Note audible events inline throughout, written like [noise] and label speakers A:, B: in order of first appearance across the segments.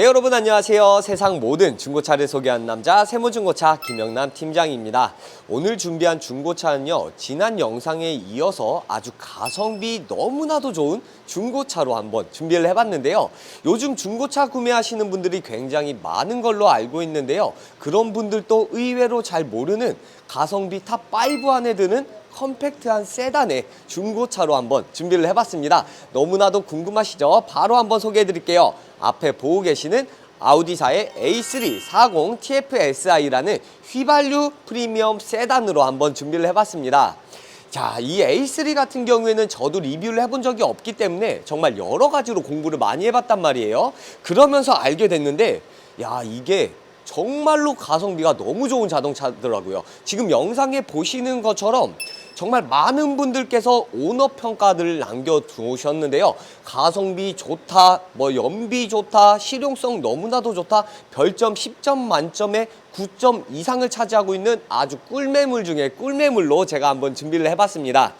A: 네, 여러분 안녕하세요. 세상 모든 중고차를 소개하는 남자 세모중고차 김영남 팀장입니다. 오늘 준비한 중고차는요. 지난 영상에 이어서 아주 가성비 너무나도 좋은 중고차로 한번 준비를 해봤는데요. 요즘 중고차 구매하시는 분들이 굉장히 많은 걸로 알고 있는데요. 그런 분들도 의외로 잘 모르는 가성비 탑5 안에 드는 컴팩트한 세단의 중고차로 한번 준비를 해봤습니다. 너무나도 궁금하시죠? 바로 한번 소개해 드릴게요. 앞에 보고 계시는 아우디사의 A3 40 TFSI라는 휘발유 프리미엄 세단으로 한번 준비를 해봤습니다. 자, 이 A3 같은 경우에는 저도 리뷰를 해본 적이 없기 때문에 정말 여러 가지로 공부를 많이 해봤단 말이에요. 그러면서 알게 됐는데, 야, 이게 정말로 가성비가 너무 좋은 자동차더라고요. 지금 영상에 보시는 것처럼 정말 많은 분들께서 오너 평가들을 남겨두셨는데요. 가성비 좋다, 뭐 연비 좋다, 실용성 너무나도 좋다, 별점 10점 만점에 9점 이상을 차지하고 있는 아주 꿀매물 중에 꿀매물로 제가 한번 준비를 해봤습니다.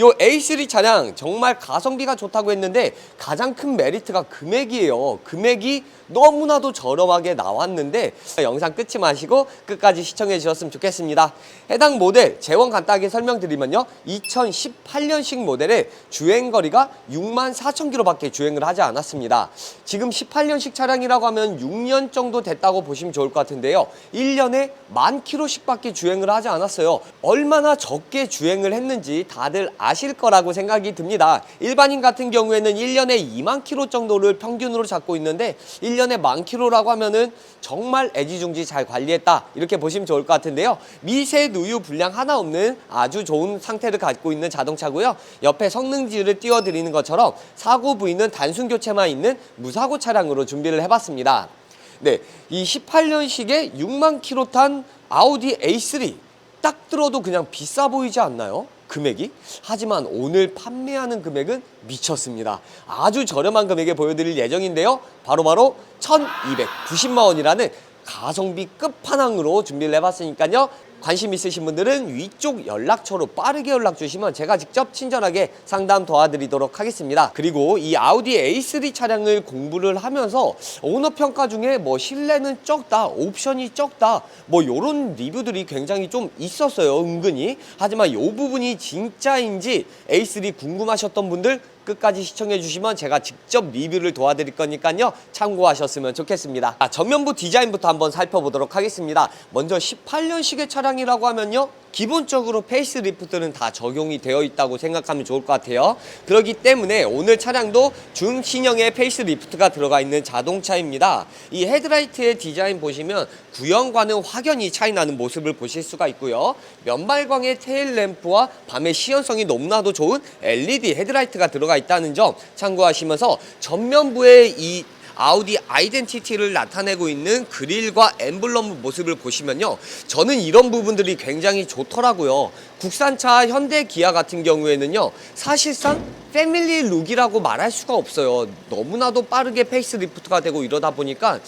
A: 요 A3 차량 정말 가성비가 좋다고 했는데 가장 큰 메리트가 금액이에요. 금액이 너무나도 저렴하게 나왔는데 영상 끊지 마시고 끝까지 시청해 주셨으면 좋겠습니다. 해당 모델 재원 간단하게 설명드리면요. 2018년식 모델의 주행거리가 6만 4천 킬로밖에 주행을 하지 않았습니다. 지금 18년식 차량이라고 하면 6년 정도 됐다고 보시면 좋을 것 같은데요. 1년에 만 킬로씩밖에 주행을 하지 않았어요. 얼마나 적게 주행을 했는지 다들 아실 거라고 생각이 듭니다. 일반인 같은 경우에는 1년에 2만 킬로 정도를 평균으로 잡고 있는데 1년에 만 킬로라고 하면은 정말 애지중지 잘 관리했다 이렇게 보시면 좋을 것 같은데요. 미세 누유 불량 하나 없는 아주 좋은 상태를 갖고 있는 자동차고요. 옆에 성능지를 띄워드리는 것처럼 사고 부위는 단순 교체만 있는 무사고 차량으로 준비를 해봤습니다. 네, 이 18년식의 6만 킬로 탄 아우디 A3 딱 들어도 그냥 비싸 보이지 않나요? 금액이? 하지만 오늘 판매하는 금액은 미쳤습니다. 아주 저렴한 금액에 보여드릴 예정인데요. 바로바로 1290만 원이라는 가성비 끝판왕으로 준비를 해봤으니까요. 관심 있으신 분들은 위쪽 연락처로 빠르게 연락 주시면 제가 직접 친절하게 상담 도와드리도록 하겠습니다. 그리고 이 아우디 A3 차량을 공부를 하면서 오너 평가 중에 뭐 실내는 적다, 옵션이 적다, 뭐 이런 리뷰들이 굉장히 좀 있었어요, 은근히. 하지만 이 부분이 진짜인지 A3 궁금하셨던 분들 끝까지 시청해 주시면 제가 직접 리뷰를 도와드릴 거니까요. 참고하셨으면 좋겠습니다. 자, 전면부 디자인부터 한번 살펴보도록 하겠습니다. 먼저 18년식의 차량이라고 하면요 기본적으로 페이스리프트는 다 적용이 되어 있다고 생각하면 좋을 것 같아요. 그렇기 때문에 오늘 차량도 중신형의 페이스리프트가 들어가 있는 자동차입니다. 이 헤드라이트의 디자인 보시면 구형과는 확연히 차이 나는 모습을 보실 수가 있고요. 면발광의 테일 램프와 밤의 시연성이 너무나도 좋은 LED 헤드라이트가 들어가 있다는 점 참고하시면서 전면부의 이 아우디 아이덴티티를 나타내고 있는 그릴과 엠블럼 모습을 보시면요. 저는 이런 부분들이 굉장히 좋더라고요. 국산차 현대 기아 같은 경우에는요. 사실상 패밀리 룩이라고 말할 수가 없어요. 너무나도 빠르게 페이스리프트가 되고 이러다 보니까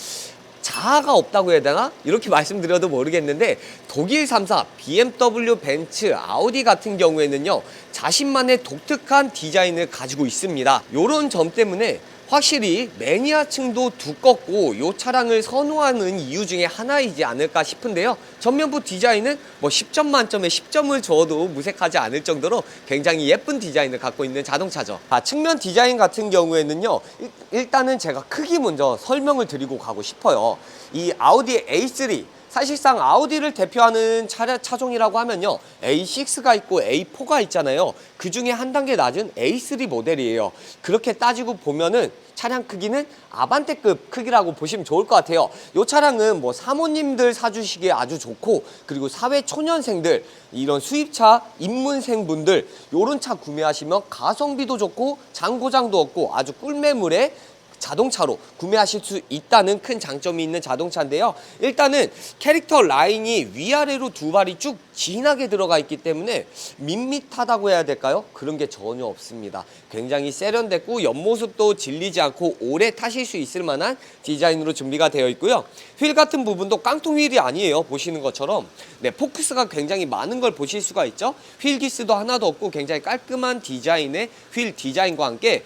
A: 자아가 없다고 해야 되나? 이렇게 [laughs] 말씀드려도 모르겠는데 독일 3사, BMW, 벤츠, 아우디 같은 경우에는요 자신만의 독특한 디자인을 가지고 있습니다. 이런 점 때문에 확실히 매니아층도 두껍고 이 차량을 선호하는 이유 중에 하나이지 않을까 싶은데요. 전면부 디자인은 뭐 10점 만점에 10점을 줘도 무색하지 않을 정도로 굉장히 예쁜 디자인을 갖고 있는 자동차죠. 아, 측면 디자인 같은 경우에는요. 일, 일단은 제가 크기 먼저 설명을 드리고 가고 싶어요. 이 아우디 A3 사실상 아우디를 대표하는 차량 차종이라고 하면요. A6가 있고 A4가 있잖아요. 그 중에 한 단계 낮은 A3 모델이에요. 그렇게 따지고 보면은 차량 크기는 아반떼급 크기라고 보시면 좋을 것 같아요. 이 차량은 뭐 사모님들 사주시기에 아주 좋고 그리고 사회 초년생들 이런 수입차 입문생 분들 요런 차 구매하시면 가성비도 좋고 장고장도 없고 아주 꿀매물에 자동차로 구매하실 수 있다는 큰 장점이 있는 자동차인데요. 일단은 캐릭터 라인이 위아래로 두 발이 쭉 진하게 들어가 있기 때문에 밋밋하다고 해야 될까요? 그런 게 전혀 없습니다. 굉장히 세련됐고 옆모습도 질리지 않고 오래 타실 수 있을 만한 디자인으로 준비가 되어 있고요. 휠 같은 부분도 깡통 휠이 아니에요. 보시는 것처럼 네, 포크스가 굉장히 많은 걸 보실 수가 있죠. 휠 기스도 하나도 없고 굉장히 깔끔한 디자인의 휠 디자인과 함께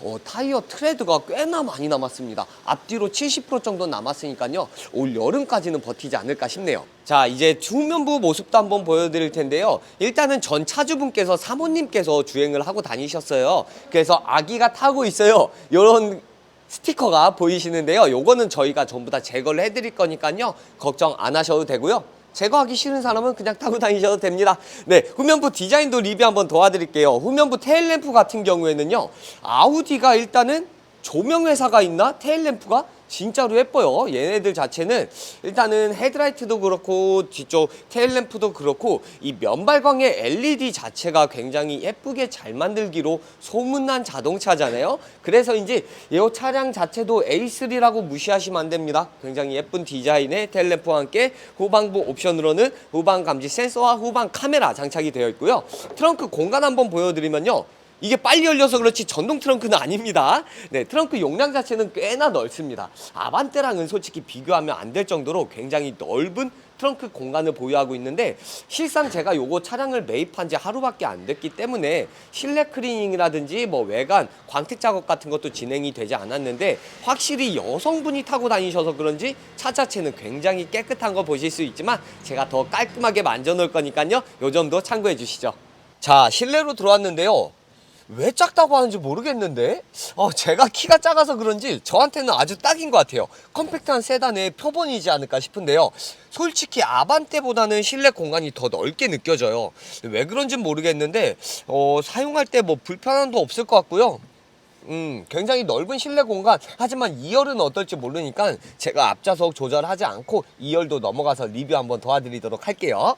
A: 어, 타이어 트레드가 꽤나 많이 남았습니다. 앞뒤로 70% 정도 남았으니까요. 올 여름까지는 버티지 않을까 싶네요. 자, 이제 후면부 모습도 한번 보여드릴 텐데요. 일단은 전 차주분께서 사모님께서 주행을 하고 다니셨어요. 그래서 아기가 타고 있어요. 요런 스티커가 보이시는데요. 요거는 저희가 전부 다 제거를 해드릴 거니까요. 걱정 안 하셔도 되고요. 제거하기 싫은 사람은 그냥 타고 다니셔도 됩니다. 네, 후면부 디자인도 리뷰 한번 도와드릴게요. 후면부 테일램프 같은 경우에는요. 아우디가 일단은 조명 회사가 있나? 테일램프가 진짜로 예뻐요. 얘네들 자체는 일단은 헤드라이트도 그렇고 뒤쪽 테일램프도 그렇고 이 면발광의 LED 자체가 굉장히 예쁘게 잘 만들기로 소문난 자동차잖아요. 그래서인지 이 차량 자체도 A3라고 무시하시면 안 됩니다. 굉장히 예쁜 디자인의 테일램프와 함께 후방부 옵션으로는 후방 감지 센서와 후방 카메라 장착이 되어 있고요. 트렁크 공간 한번 보여드리면요. 이게 빨리 열려서 그렇지 전동 트렁크는 아닙니다. 네, 트렁크 용량 자체는 꽤나 넓습니다. 아반떼랑은 솔직히 비교하면 안 될 정도로 굉장히 넓은 트렁크 공간을 보유하고 있는데 실상 제가 요거 차량을 매입한 지 하루밖에 안 됐기 때문에 실내 클리닝이라든지 뭐 외관 광택 작업 같은 것도 진행이 되지 않았는데 확실히 여성분이 타고 다니셔서 그런지 차 자체는 굉장히 깨끗한 거 보실 수 있지만 제가 더 깔끔하게 만져 놓을 거니까요. 요 점도 참고해 주시죠. 자, 실내로 들어왔는데요. 왜 작다고 하는지 모르겠는데? 어, 제가 키가 작아서 그런지 저한테는 아주 딱인 것 같아요. 컴팩트한 세단의 표본이지 않을까 싶은데요. 솔직히 아반떼보다는 실내 공간이 더 넓게 느껴져요. 왜 그런지 모르겠는데 어, 사용할 때 뭐 불편함도 없을 것 같고요. 음, 굉장히 넓은 실내 공간. 하지만 2열은 어떨지 모르니까 제가 앞좌석 조절하지 않고 2열도 넘어가서 리뷰 한번 도와드리도록 할게요.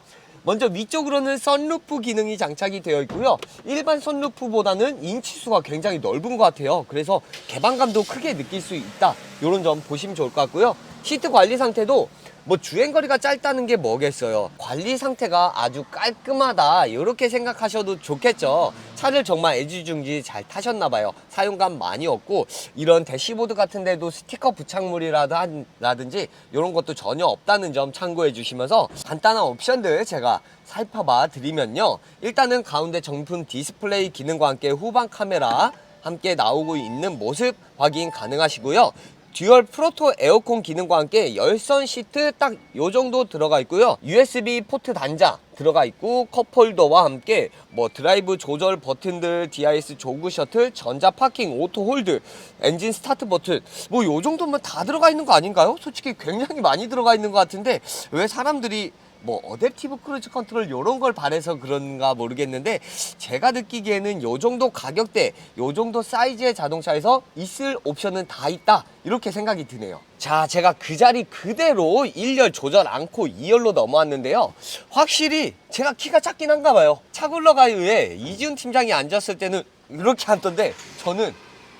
A: 먼저 위쪽으로는 선루프 기능이 장착이 되어 있고요. 일반 선루프보다는 인치수가 굉장히 넓은 것 같아요. 그래서 개방감도 크게 느낄 수 있다. 이런 점 보시면 좋을 것 같고요. 시트 관리 상태도 뭐 주행거리가 짧다는 게 뭐겠어요. 관리 상태가 아주 깔끔하다. 이렇게 생각하셔도 좋겠죠. 차를 정말 애지중지 잘 타셨나 봐요. 사용감 많이 없고 이런 대시보드 같은 데도 스티커 부착물이라든지 이런 것도 전혀 없다는 점 참고해 주시면서 간단한 옵션들 제가 살펴봐 드리면요. 일단은 가운데 정품 디스플레이 기능과 함께 후방 카메라 함께 나오고 있는 모습 확인 가능하시고요. 듀얼 프로토 에어컨 기능과 함께 열선 시트 딱 요 정도 들어가 있고요. USB 포트 단자 들어가 있고 컵홀더와 함께 뭐 드라이브 조절 버튼들, DIS 조그 셔틀, 전자 파킹, 오토 홀드, 엔진 스타트 버튼 뭐 요 정도면 다 들어가 있는 거 아닌가요? 솔직히 굉장히 많이 들어가 있는 것 같은데 왜 사람들이 뭐 어댑티브 크루즈 컨트롤 요런 걸 바래서 그런가 모르겠는데 제가 느끼기에는 요 정도 가격대 요 정도 사이즈의 자동차에서 있을 옵션은 다 있다. 이렇게 생각이 드네요. 자 제가 그 자리 그대로 1열 조절 않고 2열로 넘어왔는데요. 확실히 제가 키가 작긴 한가 봐요. 차굴러가요에 이지훈 팀장이 앉았을 때는 이렇게 앉던데 저는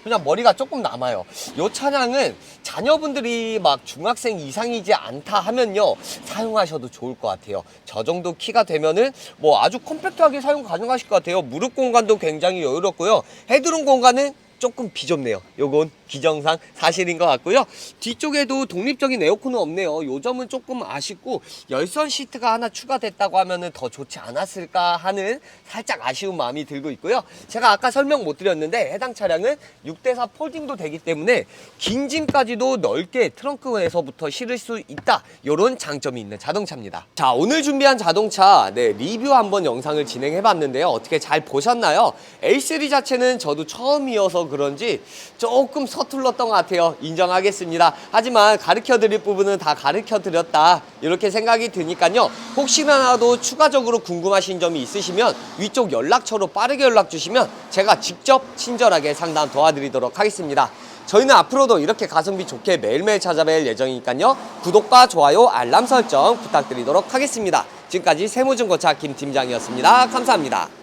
A: 그냥 머리가 조금 남아요. 이 차량은 자녀분들이 막 중학생 이상이지 않다 하면요 사용하셔도 좋을 것 같아요. 저 정도 키가 되면은 뭐 아주 컴팩트하게 사용 가능하실 것 같아요. 무릎 공간도 굉장히 여유롭고요. 헤드룸 공간은 조금 비좁네요. 요건 기정상 사실인 것 같고요. 뒤쪽에도 독립적인 에어컨은 없네요. 요 점은 조금 아쉽고 열선 시트가 하나 추가됐다고 하면은 더 좋지 않았을까 하는 살짝 아쉬운 마음이 들고 있고요. 제가 아까 설명 못 드렸는데 해당 차량은 6대4 폴딩도 되기 때문에 긴 짐까지도 넓게 트렁크에서부터 실을 수 있다. 요런 장점이 있는 자동차입니다. 자, 오늘 준비한 자동차 네, 리뷰 한번 영상을 진행해 봤는데요. 어떻게 잘 보셨나요? A3 자체는 저도 처음이어 서 그런지 조금 서툴렀던 것 같아요. 인정하겠습니다. 하지만 가르쳐 드릴 부분은 다 가르쳐 드렸다. 이렇게 생각이 드니까요. 혹시나라도 추가적으로 궁금하신 점이 있으시면 위쪽 연락처로 빠르게 연락 주시면 제가 직접 친절하게 상담 도와드리도록 하겠습니다. 저희는 앞으로도 이렇게 가성비 좋게 매일매일 찾아뵐 예정이니까요. 구독과 좋아요, 알람 설정 부탁드리도록 하겠습니다. 지금까지 세무중고차 김 팀장이었습니다. 감사합니다.